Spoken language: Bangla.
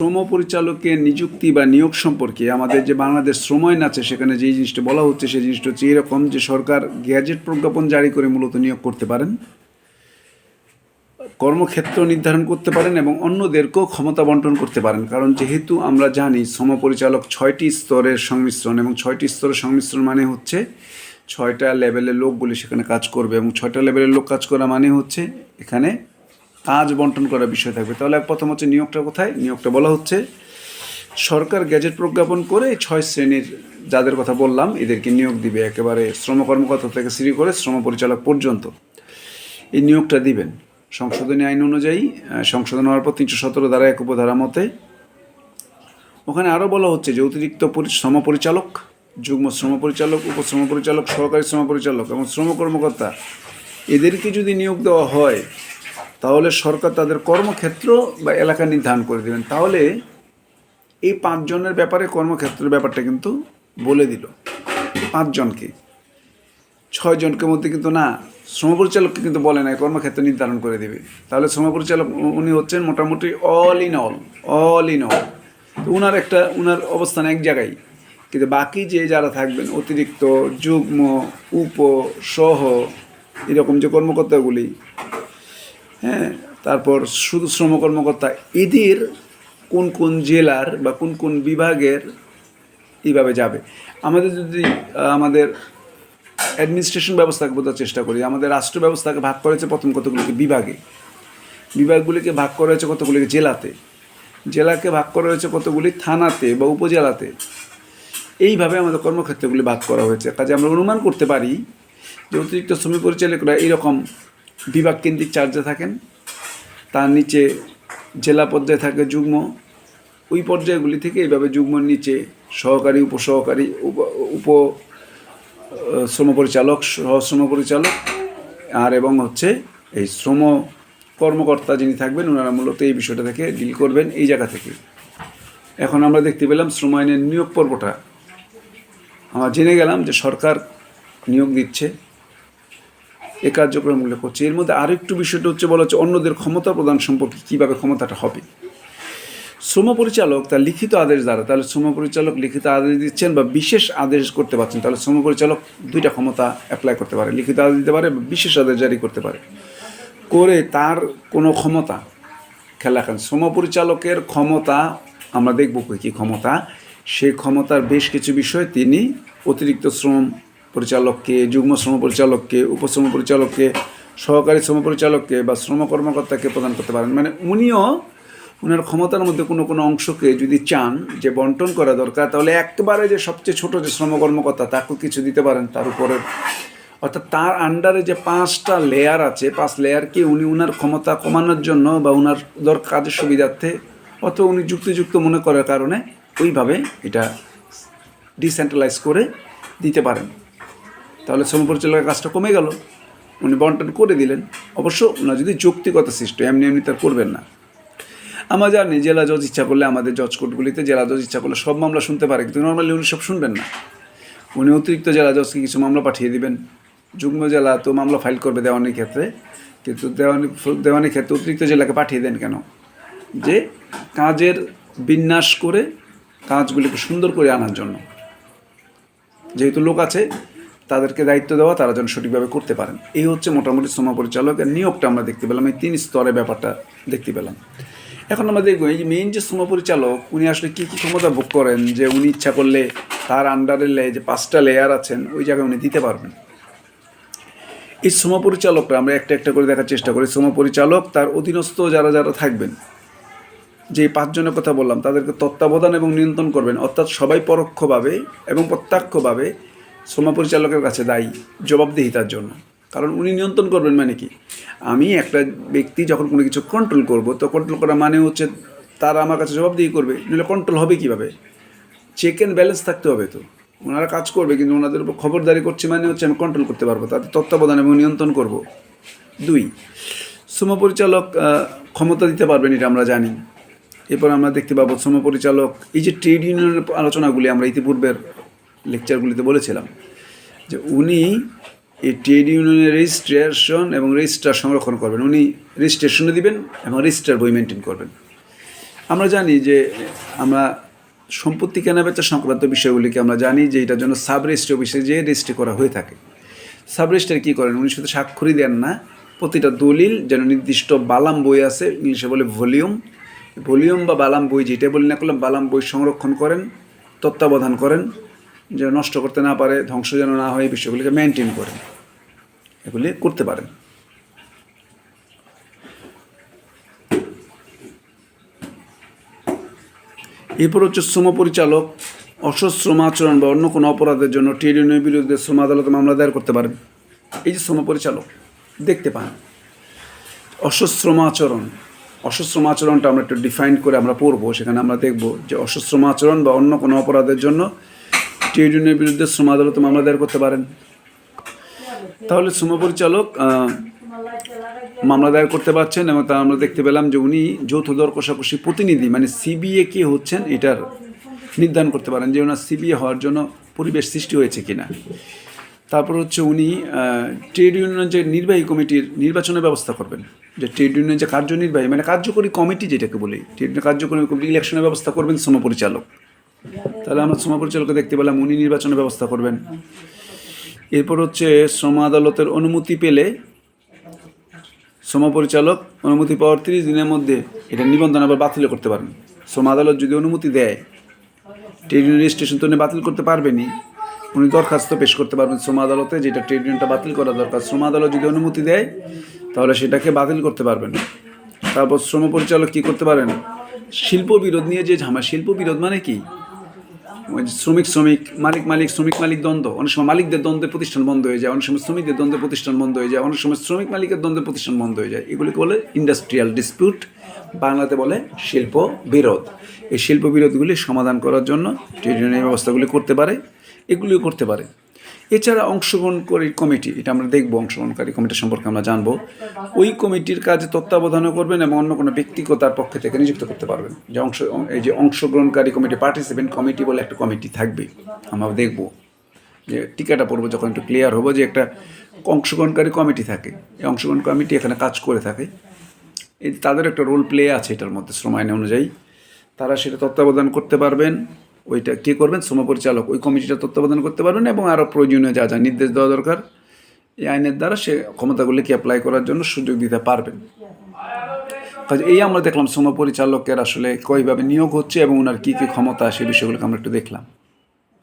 শ্রম পরিচালকের নিযুক্তি বা নিয়োগ সম্পর্কে আমাদের যে বাংলাদেশ শ্রম আইন আছে, সেখানে যে জিনিসটা বলা হচ্ছে, সেই জিনিসটা হচ্ছে এরকম যে সরকার গ্যাজেট প্রজ্ঞাপন জারি করে মূলত নিয়োগ করতে পারেন, কর্মক্ষেত্র নির্ধারণ করতে পারেন এবং অন্যদেরকেও ক্ষমতা বন্টন করতে পারেন। কারণ যেহেতু আমরা জানি শ্রম পরিচালক ছয়টি স্তরের সংমিশ্রণ এবং ছয়টি স্তরের সংমিশ্রণ মানে হচ্ছে ছয়টা লেভেলের লোকগুলি সেখানে কাজ করবে এবং ছয়টা লেভেলের লোক কাজ করা মানে হচ্ছে এখানে কাজ বন্টন করার বিষয় থাকবে। তাহলে প্রথম হচ্ছে নিয়োগটা কোথায়? নিয়োগটা বলা হচ্ছে, সরকার গ্যাজেট প্রজ্ঞাপন করে ছয় শ্রেণির যাদের কথা বললাম, এদেরকে নিয়োগ দিবে। একেবারে শ্রম কর্মকর্তা থেকে শুরু করে শ্রম পরিচালক পর্যন্ত এই নিয়োগটা দিবেন। সংশোধনী আইন অনুযায়ী সংশোধন হওয়ার পর তিনশো সতেরো ধারা এক উপধারা মতে ওখানে আরও বলা হচ্ছে যে অতিরিক্ত শ্রম পরিচালক, যুগ্ম শ্রম পরিচালক, উপশ্রম পরিচালক, সহকারী শ্রম পরিচালক এবং শ্রম কর্মকর্তা, এদেরকে যদি নিয়োগ দেওয়া হয় তাহলে সরকার তাদের কর্মক্ষেত্র বা এলাকা নির্ধারণ করে দেবেন। তাহলে এই পাঁচজনের ব্যাপারে কর্মক্ষেত্রের ব্যাপারটা কিন্তু বলে দিল। পাঁচজনকে। ছয়জনকে মধ্যে কিন্তু না শ্রম পরিচালককে কিন্তু বলে না কর্মক্ষেত্র নির্ধারণ করে দেবে। তাহলে শ্রম পরিচালক উনি হচ্ছেন মোটামুটি all in all all in all তো উনার একটা, উনার অবস্থান এক জায়গায়। কিন্তু বাকি যে যারা থাকবেন, অতিরিক্ত, যুগ্ম, উপ, সহ, এরকম যে কর্মকর্তাগুলি হ্যাঁ তারপর শুধু শ্রম কর্মকর্তা, এদের কোন কোন জেলার বা কোন কোন বিভাগের এইভাবে যাবে। আমাদের যদি আমাদের অ্যাডমিনিস্ট্রেশন ব্যবস্থাকে বোঝার চেষ্টা করি, আমাদের রাষ্ট্র ব্যবস্থাকে ভাগ করেছে প্রথম কতগুলিকে? বিভাগে। বিভাগগুলিকে ভাগ করা হয়েছে কতগুলিকে? জেলাতে। জেলাকে ভাগ করা হয়েছে কতগুলি? থানাতে বা উপজেলাতে। এইভাবে আমাদের কর্মক্ষেত্রগুলি ভাগ করা হয়েছে। কাজে আমরা অনুমান করতে পারি যে অতিরিক্ত শ্রমিক পরিচালকরা এইরকম বিভাগ কেন্দ্রিক চার্জে থাকেন। তার নিচে জেলা পর্যায়ে থাকে যুগ্ম। ওই পর্যায়গুলি থেকে এইভাবে যুগ্মর নিচে সহকারী, উপসহকারী, উপ উপ শ্রম পরিচালক সহ শ্রম পরিচালক আর এবং হচ্ছে এই শ্রম কর্মকর্তা যিনি থাকবেন, ওনারা মূলত এই বিষয়টা থেকে ডিল করবেন এই জায়গা থেকে। এখন আমরা দেখতে পেলাম শ্রম আইনের নিয়োগ পর্বটা। আমরা জেনে গেলাম যে সরকার নিয়োগ দিচ্ছে। এ কার্যক্রম উল্লেখ করছে। এর মধ্যে আরেকটু বিষয়টা হচ্ছে, বলা হচ্ছে অন্যদের ক্ষমতা প্রদান সম্পর্কে কীভাবে ক্ষমতাটা হবে? শ্রম পরিচালক তার লিখিত আদেশ দ্বারা, তাহলে শ্রম পরিচালক লিখিত আদেশ দিচ্ছেন বা বিশেষ আদেশ করতে পারছেন, তাহলে শ্রম পরিচালক দুইটা ক্ষমতা অ্যাপ্লাই করতে পারে, লিখিত আদেশ দিতে পারে, বিশেষ আদেশ জারি করতে পারে। করে তার কোনো ক্ষমতা, খেয়াল রাখেন, শ্রম পরিচালকের ক্ষমতা, আমরা দেখব কী ক্ষমতা, সেই ক্ষমতার বেশ কিছু বিষয় তিনি অতিরিক্ত শ্রম পরিচালককে, যুগ্ম শ্রম পরিচালককে, উপশ্রম পরিচালককে, সহকারী শ্রম পরিচালককে বা শ্রম কর্মকর্তাকে প্রদান করতে পারেন। মানে উনিও ওনার ক্ষমতার মধ্যে কোনো কোনো অংশকে যদি চান যে বন্টন করা দরকার, তাহলে একেবারে যে সবচেয়ে ছোট যে শ্রম কর্মকর্তা, তাকেও কিছু দিতে পারেন তার উপরে। অর্থাৎ তার আন্ডারে যে পাঁচটা লেয়ার আছে, পাঁচ লেয়ারকে উনি উনার ক্ষমতা কমানোর জন্য বা উনার দর, কাজের সুবিধার্থে, অথবা উনি যুক্তিযুক্ত মনে করার কারণে ওইভাবে এটা ডিসেন্ট্রালাইজ করে দিতে পারেন। তাহলে শ্রম পরিচালকের কাজটা কমে গেল। উনি বন্টন করে দিলেন। অবশ্য ওনার যদি যৌক্তিকতা সৃষ্টি এমনি এমনি তার করবেন না। আমরা জানি জেলা জজ ইচ্ছা করলে আমাদের জজ কোর্টগুলিতে জেলা জজ ইচ্ছা করলে সব মামলা শুনতে পারে, কিন্তু নর্মালি উনি সব শুনবেন না। উনি অতিরিক্ত জেলা জজকে কিছু মামলা পাঠিয়ে দিবেন। যুগ্ম জেলা তো মামলা ফাইল করবে দেওয়ানির ক্ষেত্রে, কিন্তু দেওয়ানি, দেওয়ানির ক্ষেত্রে অতিরিক্ত জেলাকে পাঠিয়ে দেন কেন? যে কাজের বিন্যাস করে কাজগুলিকে সুন্দর করে আনার জন্য। যেহেতু লোক আছে তাদেরকে দায়িত্ব দেওয়া তারা যেন সঠিকভাবে করতে পারেন। এই হচ্ছে মোটামুটি শ্রম পরিচালকের নিয়োগটা আমরা দেখতে পেলাম। এই তিন স্তরে ব্যাপারটা দেখতে পেলাম। এখন আমরা দেখব এই মেইন যে শ্রম পরিচালক, উনি আসলে কী কী ক্ষমতা ভোগ করেন যে উনি ইচ্ছা করলে তার আন্ডারে যে পাঁচটা লেয়ার আছেন, ওই জায়গায় উনি দিতে পারবেন। এই শ্রম পরিচালকরা, আমরা একটা একটা করে দেখার চেষ্টা করি। শ্রম পরিচালক, তার অধীনস্থ যারা যারা থাকবেন, যে পাঁচজনের কথা বললাম, তাদেরকে তত্ত্বাবধান এবং নিয়ন্ত্রণ করবেন। অর্থাৎ সবাই পরোক্ষভাবে এবং প্রত্যক্ষভাবে শ্রম পরিচালকের কাছে দায়ী জবাবদিহিতার জন্য। কারণ উনি নিয়ন্ত্রণ করবেন মানে কি? আমি একটা ব্যক্তি যখন কোনো কিছু কন্ট্রোল করব, তো কন্ট্রোল করা মানে হচ্ছে তারা আমার কাছে জবাবদিহি করবে, নইলে কন্ট্রোল হবে কীভাবে? চেক অ্যান্ড ব্যালেন্স থাকতে হবে তো। ওনারা কাজ করবে, কিন্তু ওনাদের উপর খবরদারি করছে মানে হচ্ছে আমি কন্ট্রোল করতে পারব তাদের তত্ত্বাবধান এবং নিয়ন্ত্রণ করব। দুই শ্রম পরিচালক ক্ষমতা দিতে পারবেন এটা আমরা জানি। এরপর আমরা দেখতে পাবো শ্রম পরিচালক, এই যে ট্রেড ইউনিয়নের আলোচনাগুলি আমরা ইতিপূর্বের লেকচারগুলিতে বলেছিলাম যে উনি এই ট্রেড ইউনিয়নের রেজিস্ট্রেশন এবং রেজিস্টার সংরক্ষণ করবেন। উনি রেজিস্ট্রেশনে দিবেন এবং রেজিস্টার বই মেনটেন করবেন। আমরা জানি যে আমরা সম্পত্তি কেনাবেচা সংক্রান্ত বিষয়গুলিকে আমরা জানি যে এটার জন্য সাব রেজিস্ট্রি অফিসে যে রেজিস্ট্রি করা হয়ে থাকে। সাব রেজিস্ট্রি কী করেন? উনি শুধু স্বাক্ষরই দেন না, প্রতিটা দলিল যেন নির্দিষ্ট বালাম বই আছে, ইংলিশে বলে ভলিউম। ভলিউম বা বালাম বই যেটা বলি না করলাম বালাম বই সংরক্ষণ করেন, তত্ত্বাবধান করেন। যেন নষ্ট করতে না পারে, ধ্বংস যেন না হয় বিষয়গুলিকে মেনটেন করে। এগুলি করতে পারেন। এরপর হচ্ছে শ্রম পরিচালক অসশ্রম আচরণ বা অন্য কোনো অপরাধের জন্য ট্রেড ইউনিয়নের বিরুদ্ধে শ্রম আদালতে মামলা দায়ের করতে পারেন। এই যে শ্রম পরিচালক দেখতে পান। অসশ্রম আচরণ, অসশ্রম আচরণটা আমরা একটু ডিফাইন করে আমরা পড়ব। সেখানে আমরা দেখব যে অসশ্রম আচরণ বা অন্য কোনো অপরাধের জন্য ট্রেড ইউনিয়নের বিরুদ্ধে শ্রম আদালতে মামলা দায়ের করতে পারেন। তাহলে শ্রম পরিচালক মামলা দায়ের করতে পারছেন এবং তা আমরা দেখতে পেলাম যে উনি যৌথ দর কষাকষি প্রতিনিধি মানে সিবিএ কে হচ্ছেন এটার নির্ধারণ করতে পারেন যে ওনার সিবিএ হওয়ার জন্য পরিবেশ সৃষ্টি হয়েছে কিনা। তারপর হচ্ছে উনি ট্রেড ইউনিয়নের যে নির্বাহী কমিটির নির্বাচনের ব্যবস্থা করবেন। যে ট্রেড ইউনিয়ন যে কার্যনির্বাহী মানে কার্যকরী কমিটি যেটাকে বলি, ট্রেড কার্যকরী কমিটি, ইলেকশনের ব্যবস্থা করবেন শ্রম পরিচালক। তাহলে আমরা শ্রম পরিচালককে দেখতে পেলাম, উনি নির্বাচনের ব্যবস্থা করবেন। এরপর হচ্ছে শ্রম আদালতের অনুমতি পেলে শ্রম পরিচালক অনুমতি পাওয়ার তিরিশ দিনের মধ্যে এটা নিবন্ধন আবার বাতিল করতে পারেন শ্রম আদালত যদি অনুমতি দেয় ট্রেড ইউনিয়ন রেজিস্ট্রেশন তো উনি বাতিল করতে পারবেনি উনি দরখাস্ত পেশ করতে পারবেন শ্রম আদালতে, যেটা ট্রেড ইউনিয়নটা বাতিল করা দরকার। শ্রম আদালত যদি অনুমতি দেয়, তাহলে সেটাকে বাতিল করতে পারবেন। তারপর শ্রম পরিচালক কী করতে পারেন? শিল্প বিরোধ নিয়ে যে ঝামা শিল্প বিরোধ মানে কি? শ্রমিক শ্রমিক, মালিক মালিক, শ্রমিক, মালিক, দ্বন্দ্ব। অনেক সময় মালিকদের দ্বন্দ্বে প্রতিষ্ঠান বন্ধ হয়ে যায়, অনেক সময় শ্রমিকদের দ্বন্দ্বে প্রতিষ্ঠান বন্ধ হয়ে যায়, অনেক সময় শ্রমিক মালিকের দ্বন্দ্বে প্রতিষ্ঠান বন্ধ হয়ে যায়। এগুলিকে বলে ইন্ডাস্ট্রিয়াল ডিসপিউট বাংলাতে বলে শিল্প বিরোধ। এই শিল্প বিরোধগুলি সমাধান করার জন্য ট্রেড ইউনিয়ন ব্যবস্থাগুলি করতে পারে, এগুলিও করতে পারে। এছাড়া অংশগ্রহণকারী কমিটি, এটা আমরা দেখব অংশগ্রহণকারী কমিটি সম্পর্কে আমরা জানব, ওই কমিটির কাজে তত্ত্বাবধানও করবেন এবং অন্য কোনো ব্যক্তিকে তার পক্ষ থেকে নিযুক্ত করতে পারবেন। যে অংশ, এই যে অংশগ্রহণকারী কমিটি পার্টিসিপেন্ট কমিটি বলে একটা কমিটি থাকবে আমরা দেখব। যে টিকাটা পড়ব, যখন একটু ক্লিয়ার হব যে একটা অংশগ্রহণকারী কমিটি থাকে। এই অংশগ্রহণ কমিটি এখানে কাজ করে থাকে। এই তাদের একটা রোল প্লে আছে এটার মধ্যে শ্রম আইন অনুযায়ী। তারা সেটা তত্ত্বাবধান করতে পারবেন। ওইটা কে করবেন? শ্রম পরিচালক। ওই কমিটিটা তত্ত্বাবধান করতে পারবেন এবং আরও প্রয়োজনীয় যা যা নির্দেশ দেওয়া দরকার, এই আইনের দ্বারা সে ক্ষমতাগুলিকে অ্যাপ্লাই করার জন্য সুযোগ দিতে পারবেন। কাজে এই আমরা দেখলাম শ্রম পরিচালকের আসলে কীভাবে নিয়োগ হচ্ছে এবং ওনার কী কী ক্ষমতা, সে বিষয়গুলোকে আমরা একটু দেখলাম।